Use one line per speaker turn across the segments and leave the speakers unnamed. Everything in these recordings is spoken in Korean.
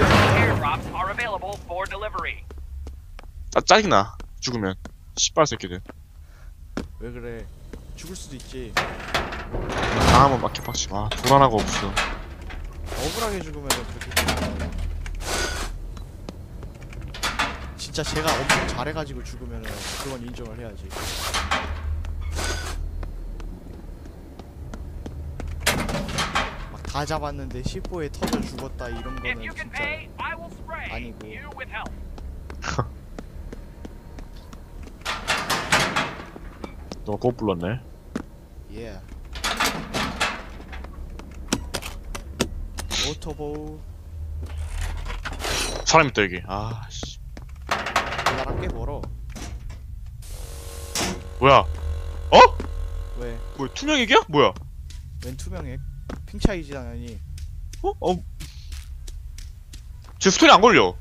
are available for delivery.
아 짜증나 죽으면 씨발 새끼들
왜 그래? 죽을 수도 있지.
당하면 막 개빡치고 아돈 하나가 없어
억울하게 죽으면 그렇게. 진짜 제가 엄청 잘해가지고 죽으면은 그건 인정을 해야지. 다 잡았는데 10호에 터져 죽었다 이런 거는 진짜 아니고.
너 그거 불렀네
예. 오토보
사람 있다 여기 아씨
나랑 꽤 멀어.
뭐야 어?
왜?
뭐야 투명이야? 뭐야
웬 투명해? 핑 차이지 당연히.
어? 어? 제 스톤이 안 걸려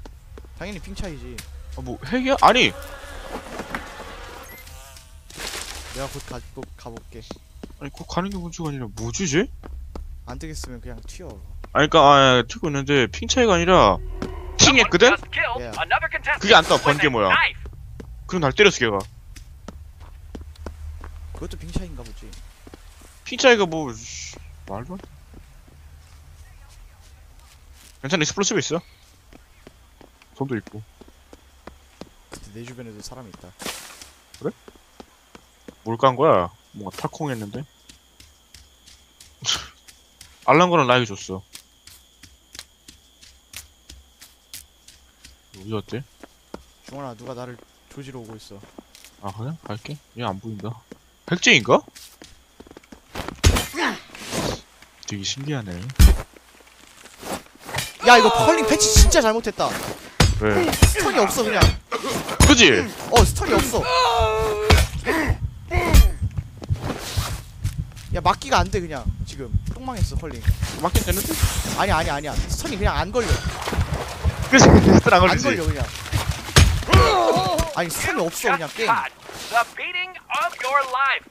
당연히 핑 차이지.
아, 뭐 핵이야? 아니
내가 곧 가고 가볼게.
아니 꼭 가는 게 문제가 아니라 뭐지 쟤?
안 되겠으면 그냥 튀어.
아니 그니까 아 튀고 있는데 핑 차이가 아니라 팅
Someone
했거든?
just killed
Yeah.
another contestant
그게 안 떠, 번개
knife.
그럼 날 때렸어 걔가
그것도 핑 차이인가 보지.
핑 차이가 뭐 씨, 말도 안 돼. 괜찮아 익스플로시브 있어 손도 있고
근데 내 주변에도 사람이 있다.
뭘 깐 거야? 뭔가 탁콩했는데 알랑거는 나에게 줬어 어디 갔대?
중원아 누가 나를 조지러 오고 있어.
아 그래? 갈게 얘 안 보인다 핵쟁인가? 되게 신기하네
야 이거 펄링 패치 진짜 잘못했다.
왜?
스턴이 없어 그냥.
그지?
어 스턴이 없어. 야 막기가 안 돼 그냥 지금 똥망했어 펄링.
맞긴 되는데?
아니야 아니야 아니야 스턴이 그냥 안 걸려.
그지? 스턴 안
안
걸리지?
걸려 그냥. 아니 스턴이 없어 그냥 게임.
caught the beating of your life.